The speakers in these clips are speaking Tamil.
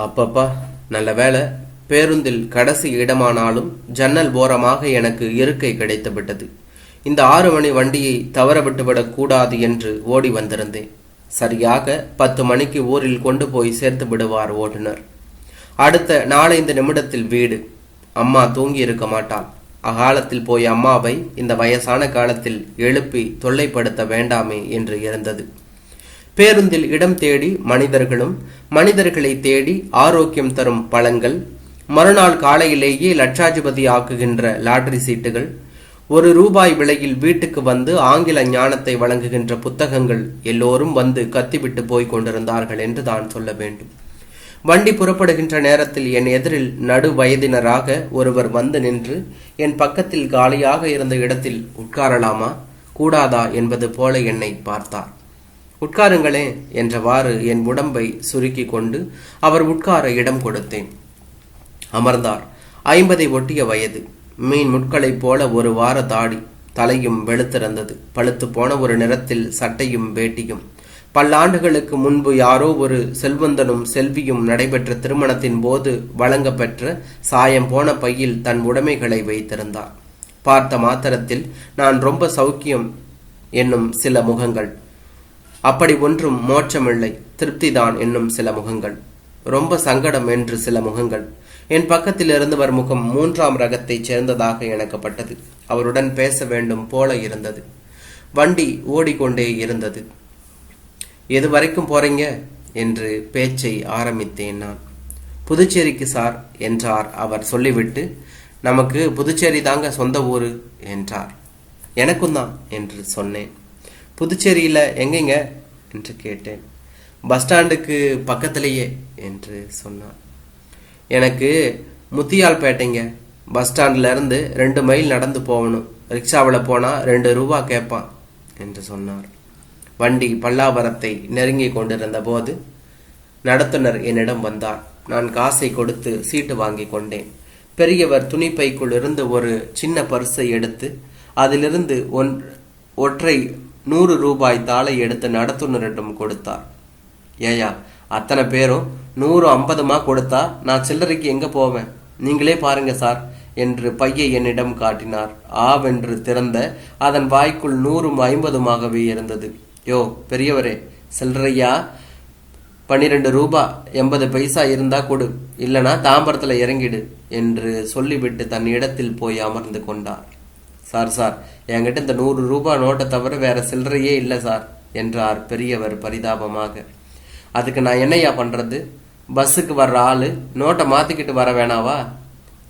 அப்பப்பா நல்ல வேளை பேருந்தில் கடைசி இடமானாலும் ஜன்னல் ஓரமாக எனக்கு இருக்கை கிடைத்து விட்டது இந்த ஆறு மணி வண்டியை தவற விட்டுவிடக் கூடாது என்று ஓடி வந்திருந்தேன். சரியாக பத்து மணிக்கு ஊரில் கொண்டு போய் சேர்த்து விடுவார் ஓட்டுநர். அடுத்த நாலைந்து நிமிடத்தில் வீடு. அம்மா தூங்கி இருக்க மாட்டாள். அகாலத்தில் போய் அம்மாவை இந்த வயசான காலத்தில் எழுப்பி தொல்லைப்படுத்த வேண்டாமே என்று இருந்தது. பேருந்தில் இடம் தேடி மனிதர்களும் மனிதர்களை தேடி ஆரோக்கியம் தரும் பழங்கள் மறுநாள் காலையிலேயே லட்சாதிபதி ஆக்குகின்ற லாட்டரி சீட்டுகள் ஒரு ரூபாய் விலையில் வீட்டுக்கு வந்து ஆங்கில ஞானத்தை வழங்குகின்ற புத்தகங்கள் எல்லோரும் வந்து கத்திவிட்டு போய் கொண்டிருந்தார்கள் என்று தான் சொல்ல வேண்டும். வண்டி புறப்படுகின்ற நேரத்தில் என் எதிரில் நடு வயதினராக ஒருவர் வந்து நின்று என் பக்கத்தில் காலியாக இருந்த இடத்தில் உட்காரலாமா? கூடாதா? என்பது போல என்னை பார்த்தார். உட்காருங்களே என்றவாறு என் உடம்பை சுருக்கி கொண்டு அவர் உட்கார இடம் கொடுத்தேன். அமர்ந்தார். ஐம்பதை ஒட்டிய வயது. மீன் முட்களைப் போல ஒரு வார தாடி. தலையும் வெளுத்திறந்தது பழுத்து போன ஒரு நிறத்தில் சட்டையும் வேட்டியும். பல்லாண்டுகளுக்கு முன்பு யாரோ ஒரு செல்வந்தனும் செல்வியும் நடைபெற்ற திருமணத்தின் போது வழங்கப்பெற்ற சாயம் போன பையில் தன் உடைமைகளை வைத்திருந்தார். பார்த்த மாத்திரத்தில் நான் ரொம்ப சௌக்கியம் என்னும் சில முகங்கள். அப்படி ஒன்றும் மோட்சமில்லை. திருப்திதான் என்னும் சில முகங்கள். ரொம்ப சங்கடம் என்று சில முகங்கள். என் பக்கத்தில் இருந்தவர் முகம் மூன்றாம் ரகத்தைச் சேர்ந்ததாக எனக்குப்பட்டது அவருடன் பேச வேண்டும் போல இருந்தது. வண்டி ஓடிக்கொண்டே இருந்தது. எது வரைக்கும் போறீங்க? என்று பேச்சை ஆரம்பித்தேன் நான். புதுச்சேரிக்கு சார் என்றார் அவர் சொல்லிவிட்டு. நமக்கு புதுச்சேரி தாங்க சொந்த ஊரு என்றார். எனக்கும் தான் என்று சொன்னேன். புதுச்சேரியில் எங்கெங்க? என்று கேட்டேன். பஸ் ஸ்டாண்டுக்கு பக்கத்திலேயே என்று சொன்னார் எனக்கு முத்தியால்பேட்டைங்க. பஸ் ஸ்டாண்ட்லேருந்து ரெண்டு மைல் நடந்து போகணும். ரிக்ஷாவில் போனால் ரெண்டு ரூபா கேட்பான் என்று சொன்னார். வண்டி பல்லாவரத்தை நெருங்கி கொண்டிருந்த போது நடத்துனர் என்னிடம் வந்தார். நான் காசை கொடுத்து சீட்டு வாங்கி கொண்டேன். பெரியவர் துணிப்பைக்குள் இருந்து ஒரு சின்ன பரிசை எடுத்து அதிலிருந்து ஒன் ஒற்றை நூறு ரூபாய் தாளை எடுத்து நடத்துனரிடம் கொடுத்தார். ஏயா அத்தனை பேரும் நூறு ஐம்பதுமா கொடுத்தா நான் சில்லறைக்கு எங்க போவேன்? நீங்களே பாருங்க சார் என்று பையை என்னிடம் காட்டினார். ஆவென்று திறந்த அதன் வாய்க்குள் நூறும் ஐம்பதுமாகவே இருந்தது. யோ பெரியவரே சில்லறையா? பன்னிரெண்டு ரூபா எண்பது பைசா இருந்தா கொடு இல்லனா தாம்பரத்துல இறங்கிடு என்று சொல்லிவிட்டு தன் இடத்தில் போய் அமர்ந்து கொண்டார். சார் சார் என்கிட்ட இந்த நூறு ரூபாய் நோட்டை தவிர வேற சில்லறையே இல்லை சார் என்றார் பெரியவர் பரிதாபமாக. அதுக்கு நான் என்னையா பண்ணுறது பஸ்ஸுக்கு வர்ற ஆள் நோட்டை மாற்றிக்கிட்டு வர வேணாவா?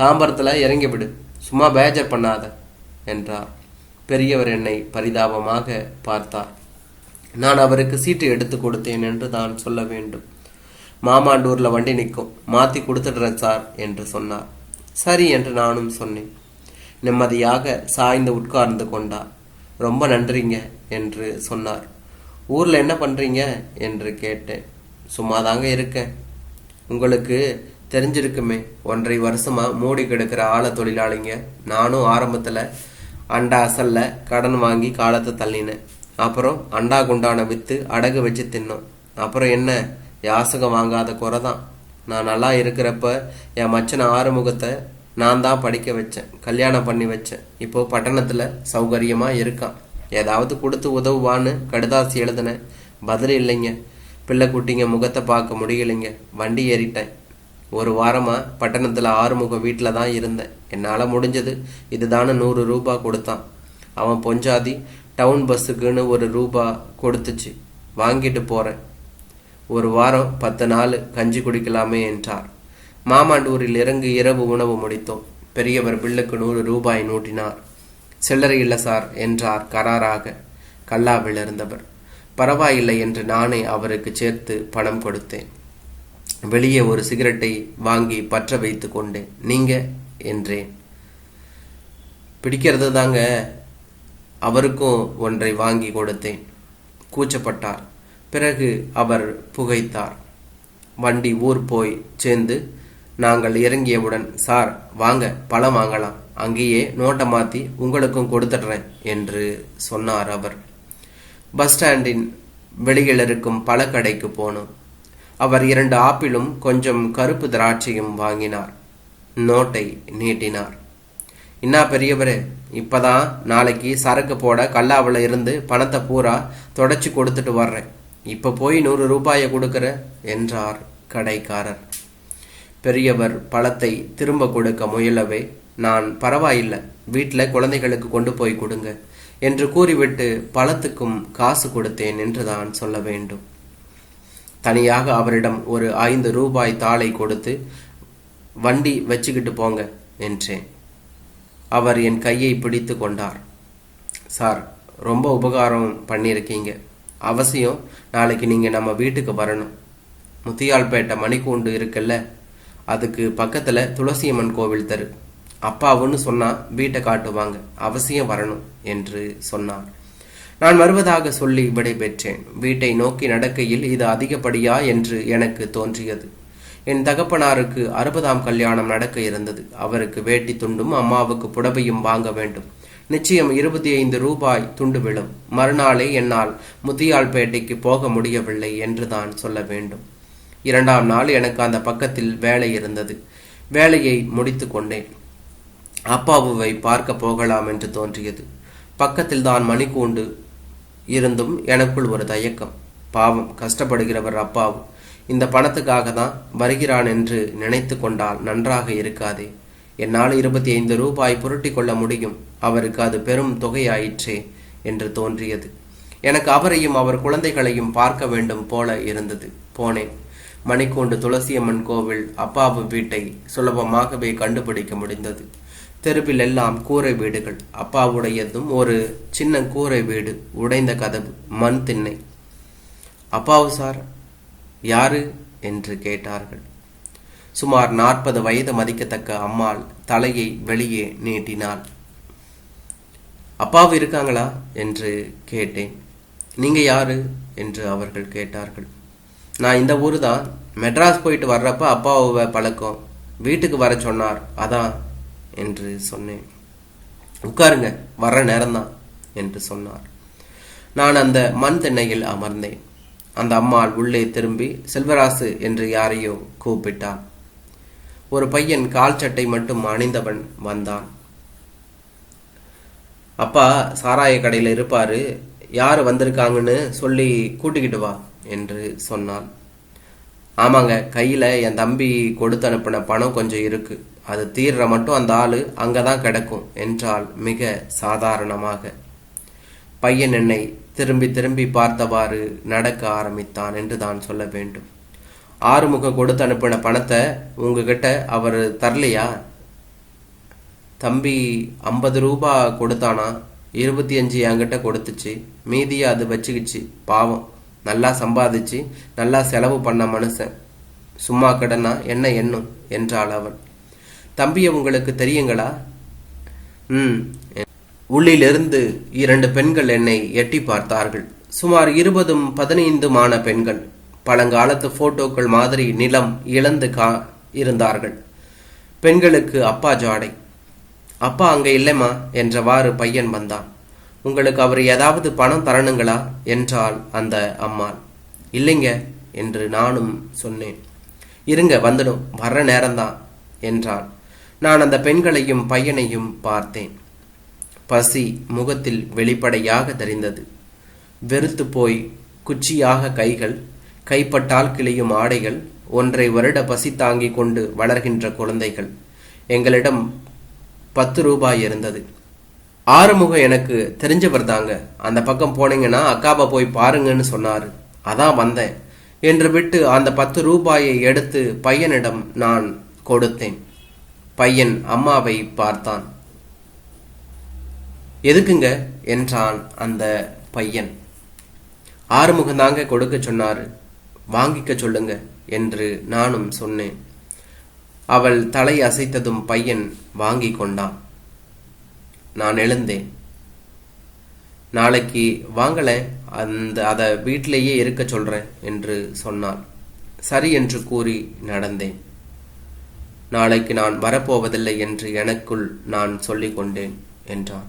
தாம்பரத்தில் இறங்கி விடு சும்மா பேஜர் பண்ணாத என்றார். பெரியவர் என்னை பரிதாபமாக பார்த்தார். நான் அவருக்கு சீட்டு எடுத்து கொடுத்தேன் என்று தான் சொல்ல வேண்டும். மாமாண்டூரில் வண்டி நிற்கும் மாற்றி கொடுத்துடுறேன் சார் என்று சொன்னார். சரி என்று நானும் சொன்னேன். நிம்மதியாக சாய்ந்து உட்கார்ந்து கொண்டார் ரொம்ப நன்றிங்க என்று சொன்னார். ஊரில் என்ன பண்ணுறீங்க என்று கேட்டேன். சும்மாதாங்க இருக்கேன். உங்களுக்கு தெரிஞ்சிருக்குமே ஒன்றரை வருஷமாக மூடி கிடக்கிற ஆழ தொழிலாளிங்க. நானும் ஆரம்பத்தில் அண்டா அசலில் கடன் வாங்கி காலத்தை தள்ளினேன். அப்புறம் அண்டா குண்டான விற்று அடகு வச்சு தின்னோம். அப்புறம் என்ன யாசகம் வாங்காத குறை தான். நான் நல்லா இருக்கிறப்ப என் மச்சனை ஆறுமுகத்தை நான் தான் படிக்க வச்சேன் கல்யாணம் பண்ணி வச்சேன். இப்போ பட்டணத்தில் சௌகரியமாக இருக்கான் ஏதாவது கொடுத்து உதவுவான்னு கடுதாசி எழுதினேன். பதில் இல்லைங்க. பிள்ளை குட்டிங்க முகத்தை பார்க்க முடியலைங்க. வண்டி ஏறிட்டேன். ஒரு வாரமாக பட்டணத்தில் ஆறுமுகம் வீட்டில் தான் இருந்தேன். என்னால் முடிஞ்சது இதுதானே நூறு ரூபா கொடுத்தான். அவன் பொஞ்சாதி டவுன் பஸ்ஸுக்குன்னு ஒரு ரூபா கொடுத்துச்சு. வாங்கிட்டு போகிறேன் ஒரு வாரம் பத்து நாள் கஞ்சி குடிக்கலாமே என்றார். மாமாண்டூரில் இறங்கு இரவு உணவு முடித்தோம். பெரியவர் பில்லுக்கு நூறு ரூபாய் நூட்டினார். சில்லறை இல்லை சார் என்றார் கராராக கல்லாவில் இருந்தவர். பரவாயில்லை என்று நானே அவருக்கு சேர்த்து பணம் கொடுத்தேன். வெளியே ஒரு சிகரெட்டை வாங்கி பற்ற வைத்து கொண்டேன். நீங்க? என்றேன். பிடிக்கிறது தாங்க. அவருக்கும் ஒன்றை வாங்கி கொடுத்தேன். கூச்சப்பட்டார். பிறகு அவர் புகைத்தார். வண்டி ஊர் போய் சேர்ந்து நாங்கள் இறங்கியவுடன் சார் வாங்க பழம் வாங்கலாம். அங்கேயே நோட்டை மாற்றி உங்களுக்கும் கொடுத்துட்றேன் என்று சொன்னார் அவர். பஸ் ஸ்டாண்டின் வெளியில் இருக்கும் பழக்கடைக்கு போனோம். அவர் இரண்டு ஆப்பிளும் கொஞ்சம் கருப்பு திராட்சையும் வாங்கினார். நோட்டை நீட்டினார். இன்னா பெரியவரே இப்போதான் நாளைக்கு சரக்கு போட கல்லாவில் இருந்து பணத்தை பூரா தொடச்சி கொடுத்துட்டு வர்றேன். இப்போ போய் நூறு ரூபாயை கொடுக்குற என்றார் கடைக்காரர். பெரியவர் பழத்தை திரும்ப கொடுக்க முயலவே நான் பரவாயில்லை வீட்டில் குழந்தைகளுக்கு கொண்டு போய் கொடுங்க என்று கூறிவிட்டு பழத்துக்கும் காசு கொடுத்தேன் என்று தான் சொல்ல வேண்டும். தனியாக அவரிடம் ஒரு ஐந்து ரூபாய் தாளை கொடுத்து வண்டி வச்சுக்கிட்டு போங்க என்றேன். அவர் என் கையை பிடித்து கொண்டார். சார் ரொம்ப உபகாரம் பண்ணியிருக்கீங்க. அவசியம் நாளைக்கு நீங்கள் நம்ம வீட்டுக்கு வரணும். முத்தியால்பேட்டை மணிக்கூண்டு இருக்குல்ல அதுக்கு பக்கத்தில் துளசியம்மன் கோவில் தெரு. அப்பாவுன்னு சொன்னால் வீட்டை காட்டுவாங்க அவசியம் வரணும் என்று சொன்னார். நான் வருவதாக சொல்லி விடைபெற்றேன். வீட்டை நோக்கி நடக்கையில் இது அதிகப்படியா என்று எனக்கு தோன்றியது. என் தகப்பனாருக்கு அறுபதாம் கல்யாணம் நடக்க இருந்தது. அவருக்கு வேட்டி துண்டும் அம்மாவுக்கு புடவையும் வாங்க வேண்டும். நிச்சயம் இருபத்தி ஐந்து ரூபாய் துண்டு விழும். மறுநாளே என்னால் முத்தியால்பேட்டைக்கு போக முடியவில்லை என்று தான் சொல்ல வேண்டும். இரண்டாம் நாள் எனக்கு அந்த பக்கத்தில் வேலை இருந்தது. வேலையை முடித்து கொண்டேன். அப்பாவுவை பார்க்க போகலாம் என்று தோன்றியது. பக்கத்தில் தான் மணிக்கூண்டு இருந்தும் எனக்குள் ஒரு தயக்கம். பாவம் கஷ்டப்படுகிறவர் அப்பாவு. இந்த பணத்துக்காக தான் வருகிறான் என்று நினைத்து கொண்டால் நன்றாக இருக்காதே. என்னால் இருபத்தி ஐந்து ரூபாய் புரட்டி கொள்ள முடியும். அவருக்கு அது பெரும் தொகையாயிற்றே என்று தோன்றியது. எனக்கு அவரையும் அவர் குழந்தைகளையும் பார்க்க வேண்டும் போல இருந்தது. போனேன். மணிக்கூண்டு துளசியம்மன் கோவில் அப்பாவு வீட்டை சுலபமாகவே கண்டுபிடிக்க முடிந்தது. தெருவில் எல்லாம் கூரை வீடுகள். அப்பாவுடையதும் ஒரு சின்ன கூரை வீடு உடைந்த கதவு மண் திண்ணை. அப்பாவு சார் யாரு? என்று கேட்டார்கள். சுமார் நாற்பது வயது மதிக்கத்தக்க அம்மாள் தலையை வெளியே நீட்டினாள். அப்பாவு இருக்காங்களா? என்று கேட்டேன். நீங்க யாரு? என்று அவர்கள் கேட்டார்கள். நான் இந்த ஊர் தான் மெட்ராஸ் போயிட்டு வர்றப்ப அப்பாவை பழக்கம். வீட்டுக்கு வர சொன்னார். அதான் என்று சொன்னேன். உட்காருங்க வர்ற நேரம்தான் என்று சொன்னார். நான் அந்த மண் திண்ணையில் அமர்ந்தேன். அந்த அம்மாள் உள்ளே திரும்பி செல்வராசு என்று யாரையோ கூப்பிட்டான் ஒரு பையன் கால் சட்டை மட்டும் அணிந்தவன் வந்தான். அப்பா சாராய கடையில் இருப்பாரு. யார் வந்திருக்காங்கன்னு சொல்லி கூட்டிக்கிட்டு வா. என்று சொன்னான். ஆமாங்க கையில் என் தம்பி கொடுத்து அனுப்பின பணம் கொஞ்சம் இருக்கு. அது தீர்ற மட்டும் அந்த ஆள் அங்கே தான் கிடக்கும் என்றால் மிக சாதாரணமாக. பையன் என்னை திரும்பி திரும்பி பார்த்தவாறு நடக்க ஆரம்பித்தான் என்று தான் சொல்ல வேண்டும். ஆறுமுக கொடுத்து அனுப்பின பணத்தை உங்ககிட்ட அவர் தரலையா? தம்பி ஐம்பது ரூபா கொடுத்தானா? இருபத்தி அஞ்சு என்கிட்ட கொடுத்துச்சு. மீதியை அது வச்சுக்கிச்சு பாவம். நல்லா சம்பாதிச்சு நல்லா செலவு பண்ண மனுஷன். சும்மா கடனா என்ன எண்ணும்? என்றாள் அவன். தம்பியை உங்களுக்கு தெரியுங்களா? ம். உள்ளிலிருந்து இரண்டு பெண்கள் என்னை எட்டி பார்த்தார்கள். சுமார் இருபதும் பதினைந்துமான பெண்கள். பழங்காலத்து போட்டோக்கள் மாதிரி நிலம் இழந்து கா இருந்தார்கள். பெண்களுக்கு அப்பா ஜாடை. அப்பா அங்கே இல்லைம்மா என்றவாறு பையன் வந்தான். உங்களுக்கு அவர் ஏதாவது பணம் தரணுங்களா? என்றாள் அந்த அம்மாள். இல்லைங்க என்று நானும் சொன்னேன். இருங்க வந்துடும் வர்ற நேரம்தான் என்றாள். நான் அந்த பெண்களையும் பையனையும் பார்த்தேன். பசி முகத்தில் வெளிப்படையாக தெரிந்தது. வெறுத்து போய் குச்சியாக கைகள் கைப்பட்டால் கிளியும் ஆடைகள் ஒன்றை வருட பசி தாங்கிக் கொண்டு வளர்கின்ற குழந்தைகள். எங்களிடம் பத்து ரூபாய் இருந்தது. ஆறுமுகம் எனக்கு தெரிஞ்சவர் தாங்க. அந்த பக்கம் போனீங்கன்னா அக்காவை போய் பாருங்கன்னு சொன்னார். அதான் வந்தேன். என்று விட்டு அந்த பத்து ரூபாயை எடுத்து பையனிடம் நான் கொடுத்தேன். பையன் அம்மாவை பார்த்தான். எதுக்குங்க? என்றான் அந்த பையன். ஆறுமுகம் தாங்க கொடுக்க சொன்னார். வாங்கிக்க சொல்லுங்க என்று நானும் சொன்னேன். அவள் தலை அசைத்ததும் பையன் வாங்கி கொண்டான். நான் எழுந்தேன். நாளைக்கு வாங்கல அந்த அதை வீட்டிலேயே இருக்க சொல்கிறேன் என்று சொன்னார் சரி என்று கூறி நடந்தேன். நாளைக்கு நான் வரப்போவதில்லை என்று எனக்குள் நான் சொல்லிக்கொண்டேன் என்றான்.